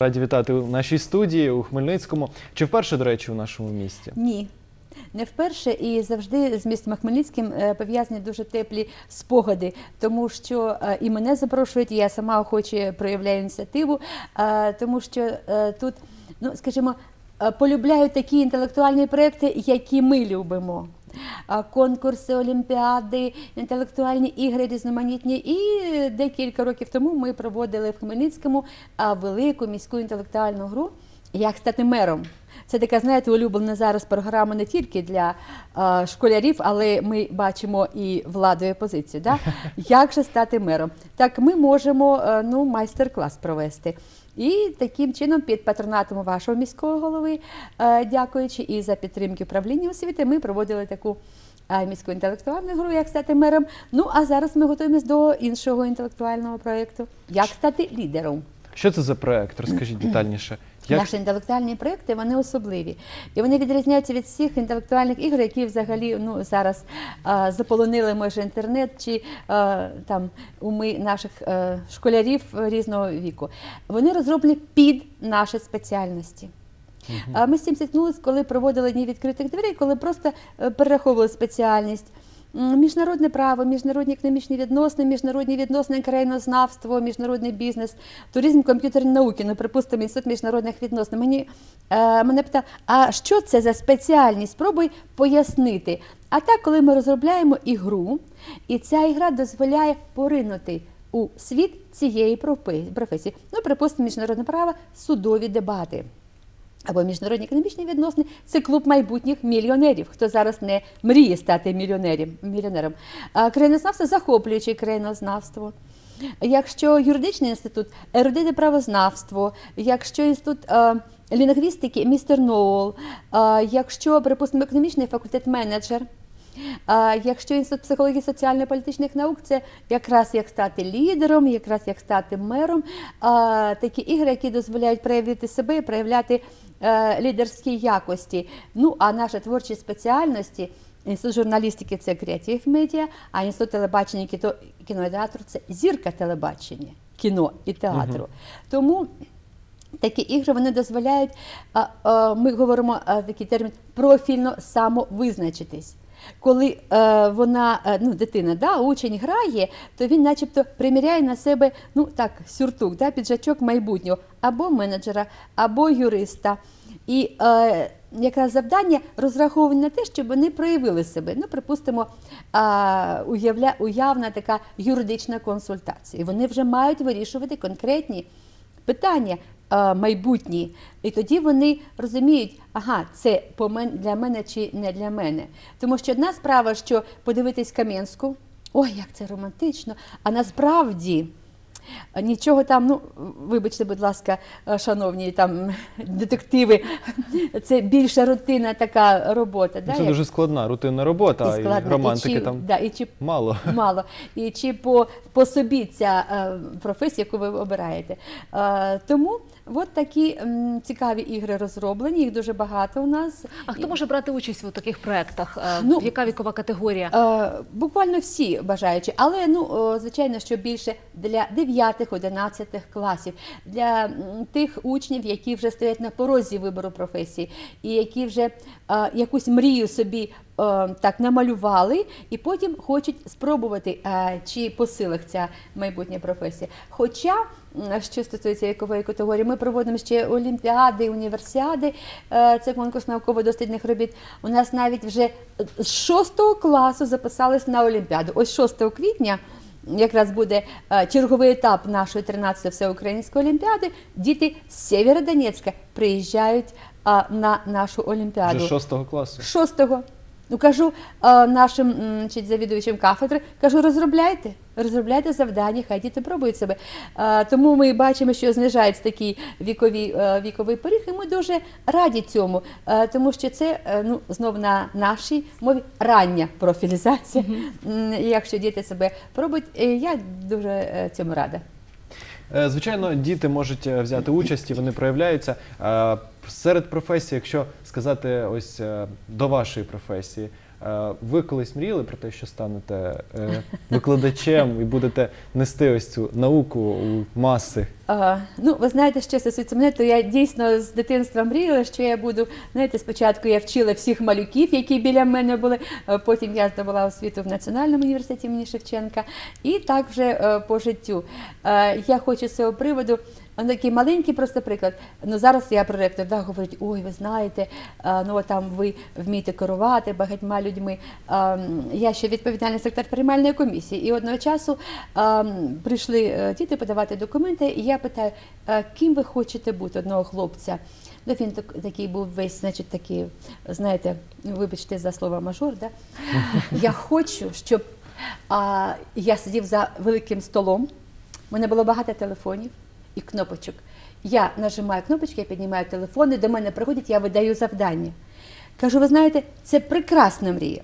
Раді вітати у нашій студії у Хмельницькому. Чи вперше, до речі, у нашому місті? Ні. Не вперше і завжди з містом Хмельницьким е, пов'язані дуже теплі спогади, тому що е, і мене запрошують, і я сама охоче проявляю ініціативу, е, тому що тут, ну скажімо, полюбляють такі інтелектуальні проекти, які ми любимо. Конкурси, олімпіади, інтелектуальні ігри різноманітні. І декілька років тому ми проводили в Хмельницькому велику міську інтелектуальну гру Як стати мером. Це така, знаєте, улюблена зараз програма не тільки для е, школярів, але ми бачимо і владу і опозицію. Да? Як же стати мером? Так ми можемо е, ну, майстер-клас провести. І таким чином, під патронатом вашого міського голови, е, дякуючи і за підтримки управління освіти, ми проводили таку е, міську інтелектуальну гру, як стати мером. Ну а зараз ми готуємось до іншого інтелектуального проєкту Як стати лідером. Що це за проєкт? Розкажіть детальніше. Як Наші інтелектуальні проекти вони особливі. І вони відрізняються від всіх інтелектуальних ігор, які взагалі ну, зараз а, заполонили може інтернет чи а, там уми наших е, школярів різного віку. Вони розроблені під наші спеціальності. А Ми з цим стикнулися, коли проводили дні відкритих дверей, коли просто е, перераховували спеціальність. Міжнародне право, міжнародні економічні відносини, міжнародні відносини, країнознавство, міжнародний бізнес, туризм, комп'ютерні науки, ну, припустимо, інститут міжнародних відносин. Мені е, мене питали, а що це за спеціальність? Спробуй пояснити. А так, коли ми розробляємо ігру, і ця ігра дозволяє поринути у світ цієї професії. Ну, припустимо, міжнародне право, судові дебати. Або міжнародні економічні відносини це клуб майбутніх мільйонерів, хто зараз не мріє стати мільйонером. країнознавство захоплююче країнознавство. Якщо юридичний інститут, ерудитне правознавство, якщо інститут лінгвістики, містер Ноул, якщо, припустимо, економічний факультет менеджер. Якщо інститут психології соціально-політичних наук, це якраз як стати лідером, якраз як стати мером, такі ігри, які дозволяють проявити себе і проявляти лідерські якості. Ну а наші творчі спеціальності. Інститут журналістики це креатив медіа, а інститут телебачення і кіно, кіно і театру це зірка телебачення, кіно і театру. Тому Такі ігри вони дозволяють, ми говоримо такий термін профільно самовизначитись. Коли е, вона, е, ну, дитина, да, учень грає, то він начебто приміряє на себе ну, так, сюртук, да, піджачок майбутнього, або менеджера, або юриста. І е, якраз завдання розраховані на те, щоб вони проявили себе. Ну, припустимо, а, уявля, уявна така юридична консультація. Вони вже мають вирішувати конкретні питання е, майбутні. І тоді вони розуміють, ага, це для мене чи не для мене. Тому що одна справа, що подивитись Кам'янську, ой, як це романтично, а насправді. е, Нічого там, ну вибачте, будь ласка, е, шановні там детективи, це більша рутинна така робота. да, це як- дуже складна рутинна робота, і і, романтики і чи, там да, і чи мало. Мало. І чи по, по собі ця е, професія, яку ви обираєте. Е, тому от такі м, цікаві ігри розроблені, їх дуже багато у нас. А хто може брати участь у таких проєктах? Е, Ну, Яка вікова категорія? Е, буквально всі бажаючі, але ну звичайно, що більше для 9-11 класів, для м, тих учнів, які вже стоять на порозі вибору професії, і які вже е, якусь мрію собі так намалювали, і потім хочуть спробувати, чи по силах ця майбутня професія. Хоча що стосується вікової категорії, ми проводимо ще олімпіади, універсіади. Це конкурс науково-дослідних робіт. У нас навіть вже з 6 класу записались на олімпіаду. Ось 6 квітня. Якраз буде е, черговий етап нашої 13-ї всеукраїнської олімпіади. Діти з Сєвєродонецька приїжджають на нашу олімпіаду. Вже шостого класу. Шостого. Ну кажу е, нашим чи завідувачам кафедри, кажу, розробляйте, розробляйте завдання, хай діти пробують себе. Е, Тому ми бачимо, що знижається такий віковий, е, віковий поріг, і ми дуже раді цьому, тому що це ну, знов на нашій мові рання профілізація. М, І якщо діти себе пробують, я дуже цьому рада. Е, Звичайно, діти можуть е, взяти участь і вони проявляються. Е, Серед професій, якщо сказати ось до вашої професії, ви колись мріяли про те, що станете е, викладачем і будете нести ось цю науку у маси? А, ну, ви знаєте, що стосується мене, то я дійсно з дитинства мріяла, що я буду. Знаєте, спочатку я вчила всіх малюків, які біля мене були. Потім я здобула освіту в Національному університеті імені Шевченка. І так вже е, по життю. Е, я хочу з цього приводу. Ну, Такий маленький просто приклад. Ну зараз я проректор да, говорить, ой, ви знаєте, ну там ви вмієте керувати багатьма людьми. Я ще відповідальний сектор приймальної комісії. І одного часу прийшли е, діти подавати документи, і я питаю, ким ви хочете бути одного хлопця? Ну, він так, такий був весь, значить, такий, знаєте, вибачте за слово мажор, да? я хочу, щоб а, я сидів за великим столом. У мене було багато телефонів і кнопочок. Я нажимаю кнопочки, я піднімаю телефони, до мене приходять, я видаю завдання. Кажу, ви знаєте, це прекрасна мрія.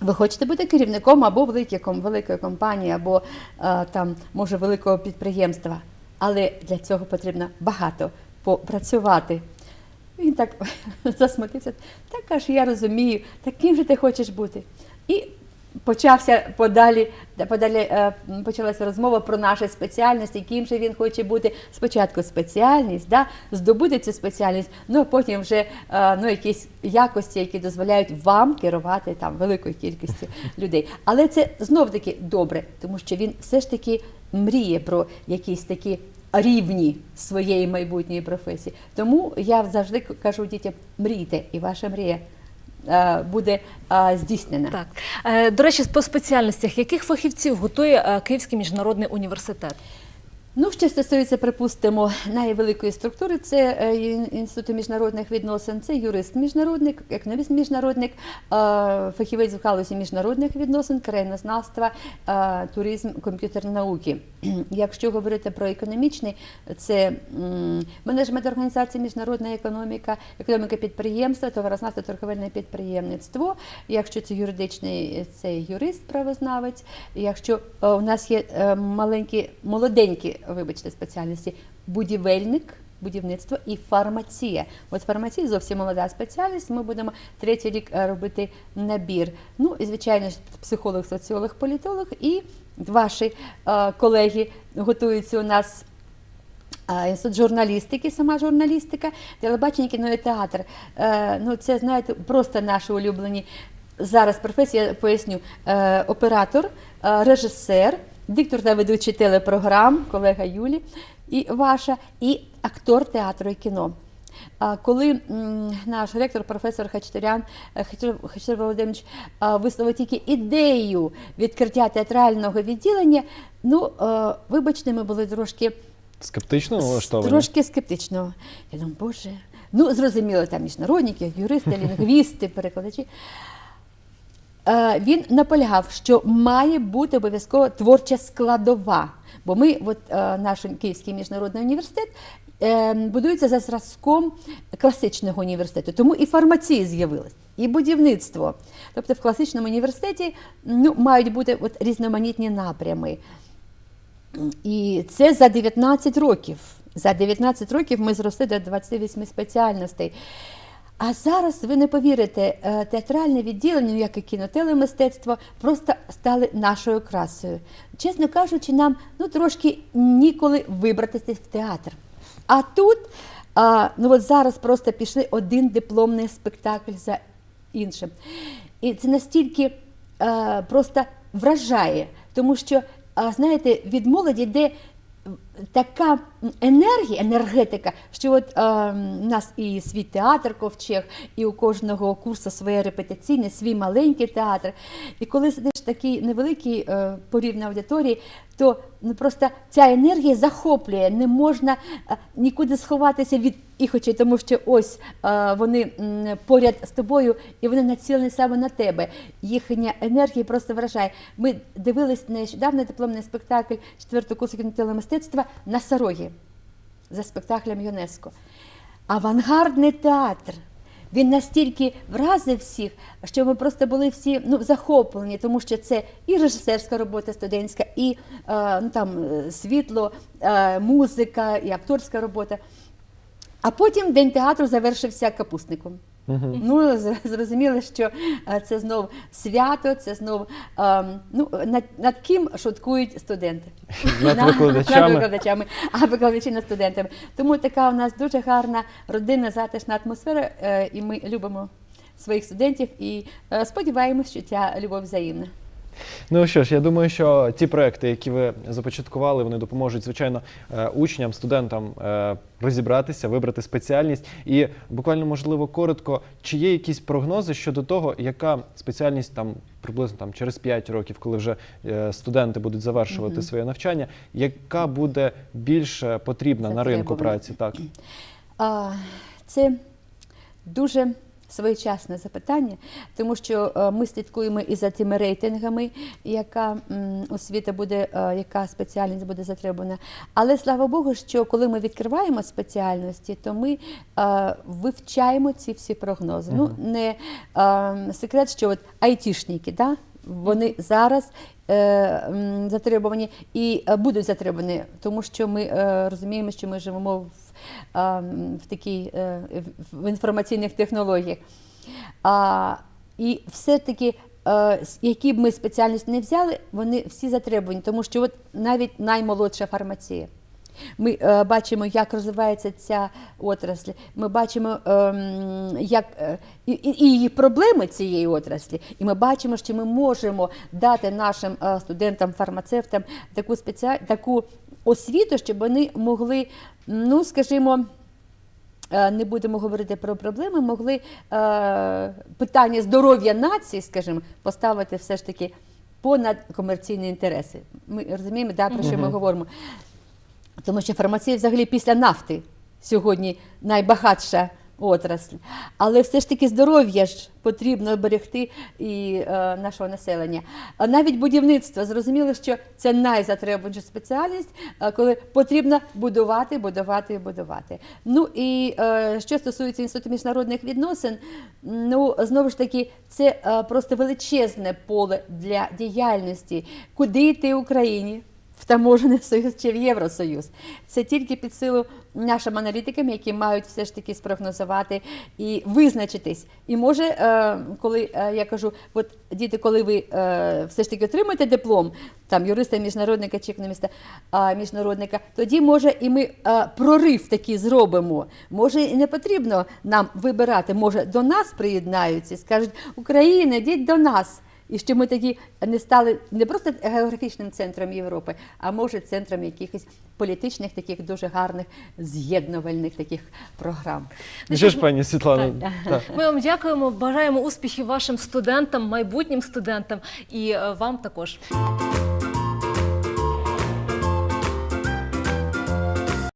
Ви хочете бути керівником або великої, компанії, або е, там, може, великого підприємства. Але для цього потрібно багато попрацювати. Він так засмутився. Так каже, я розумію, таким же ти хочеш бути. І почався подалі, подалі е, почалася розмова про наші спеціальності, яким же він хоче бути. Спочатку спеціальність, да, здобути цю спеціальність, ну а потім вже е, ну, якісь якості, які дозволяють вам керувати там великою кількістю людей. Але це знов таки добре, тому що він все ж таки мріє про якісь такі рівні своєї майбутньої професії. Тому я завжди кажу дітям: мрійте, і ваша мрія буде е, здійснена. Так. Е, До речі, по спеціальностях, яких фахівців готує е, Київський міжнародний університет? Ну, що стосується, припустимо, найвеликої структури, це е, Інститут міжнародних відносин, це юрист міжнародник, економіст міжнародник, е, фахівець в галузі міжнародних відносин, країнознавства, е, туризм, комп'ютерні науки. Якщо говорити про економічний, це менеджмент організації, міжнародна економіка, економіка підприємства, товарознавство, торговельне підприємництво. Якщо це юридичний, це юрист, правознавець. Якщо е, у нас є е, маленькі, молоденькі, вибачте, спеціальності, будівельник. Будівництво і фармація. От фармація зовсім молода спеціальність. Ми будемо третій рік е, робити набір. Ну і звичайно ж психолог, соціолог, політолог і ваші е, колеги готуються у нас Інститут журналістики, сама журналістика, телебачення, кіно і театр. Е, ну, це, знаєте, просто наші улюблені зараз професії, я поясню, е, оператор, е, режисер, диктор та ведучий телепрограм, колега Юлі і ваша, і актор театру і кіно. Коли наш ректор, професор Хачатурян, е, Хачатур Хачатур Володимирович висловив тільки ідею відкриття театрального відділення, ну, е, вибачте, ми були трошки Скептично налаштовані? Трошки скептично. Я думаю, боже, ну зрозуміло, там міжнародники, юристи, лінгвісти, перекладачі. Е, Він наполягав, що має бути обов'язково творча складова. Бо ми, от е, наш Київський міжнародний університет, е, будується за зразком класичного університету. Тому і фармації з'явилась, і будівництво. Тобто в класичному університеті ну, мають бути от різноманітні напрями. І це за 19 років. За 19 років ми зросли до 28 спеціальностей. А зараз ви не повірите, е, театральне відділення, як і кінотелемистецтво, просто стали нашою красою. Чесно кажучи, нам ну, трошки ніколи вибратися в театр. А тут, а, ну от зараз просто пішли один дипломний спектакль за іншим. І це настільки е, просто вражає, тому що, а, знаєте, від молоді йде така енергія, енергетика, що от е, у нас і свій театр ковчег, і у кожного курсу своє репетиційне, свій маленький театр. І коли сидиш в такій невеликій е, порівняній аудиторії, то ну, просто ця енергія захоплює, не можна е, нікуди сховатися від їх очей, тому що ось е, вони м, поряд з тобою і вони націлені саме на тебе. Їхня енергія просто вражає. Ми дивились нещодавно дипломний спектакль 4 курсу кінотелемистецтва на Сарогі за спектаклем ЮНЕСКО. Авангардний театр. Він настільки вразив всіх, що ми просто були всі ну, захоплені, тому що це і режисерська робота студентська, і е, ну, там, е, світло, е, музика, і акторська робота. А потім день театру завершився капустником. Ну, з- зрозуміло, що е, це знов свято, це знов ем, ну, над, над ким шуткують студенти. Над На- викладачами. Над викладачами, а викладачі над студентами. Тому така у нас дуже гарна родинна затишна атмосфера, е, і ми любимо своїх студентів і е, сподіваємось, що ця любов взаємна. Ну що ж, я думаю, що ті проекти, які ви започаткували, вони допоможуть, звичайно, е, учням, студентам е, розібратися, вибрати спеціальність. І буквально, можливо, коротко, чи є якісь прогнози щодо того, яка спеціальність там приблизно там через 5 років, коли вже е, студенти будуть завершувати своє навчання, яка буде більш е, потрібна на ринку праці? Так. Це дуже своєчасне запитання, тому що е, ми слідкуємо і за тими рейтингами, яка освіта буде, е, яка спеціальність буде затребувана. Але слава Богу, що коли ми відкриваємо спеціальності, то ми е, вивчаємо ці всі прогнози. Ну, не е, секрет, що от айтішники, да, вони зараз затребувані і е, будуть затребувані, тому що ми е, розуміємо, що ми живемо в, в такій е, в- інформаційних технологіях. І все-таки, е, які б ми спеціальність не взяли, вони всі затребувані, тому що от навіть наймолодша фармація. Ми е, бачимо, як розвивається ця отрасль. Ми бачимо, ем, як е, і, і, і її проблеми цієї отраслі. І ми бачимо, що ми можемо дати нашим е, студентам, фармацевтам таку спеціаль... таку освіту, щоб вони могли, ну скажімо. е, Не будемо говорити про проблеми, могли е, питання здоров'я нації, скажімо, поставити все ж таки понад комерційні інтереси. Ми розуміємо, да, про що ми говоримо. Тому що фармація взагалі після нафти сьогодні найбагатша отрасль. Але все ж таки здоров'я ж потрібно берегти і е, нашого населення. А навіть будівництво зрозуміло, що це найзатребуваніша спеціальність, е, коли потрібно будувати, будувати, будувати. Ну і е, що стосується інституту міжнародних відносин, ну знову ж таки, це е, просто величезне поле для діяльності, куди йти Україні в таможений союз чи в Євросоюз. Це тільки під силу нашим аналітикам, які мають все ж таки спрогнозувати і визначитись. І може, е, коли е, я кажу, от діти, коли ви е, все ж таки отримаєте диплом, там юриста, міжнародника чи економіста міжнародника, тоді може і ми прорив такий зробимо. Може, і не потрібно нам вибирати. Може, до нас приєднаються скажуть, Україна, йдіть до нас. І що ми тоді не стали не просто географічним центром Європи, а може центром якихось політичних таких дуже гарних з'єднувальних таких програм. Ну що ж, пані Світлано. Ми вам дякуємо, бажаємо успіхів вашим студентам, майбутнім студентам і е, вам також.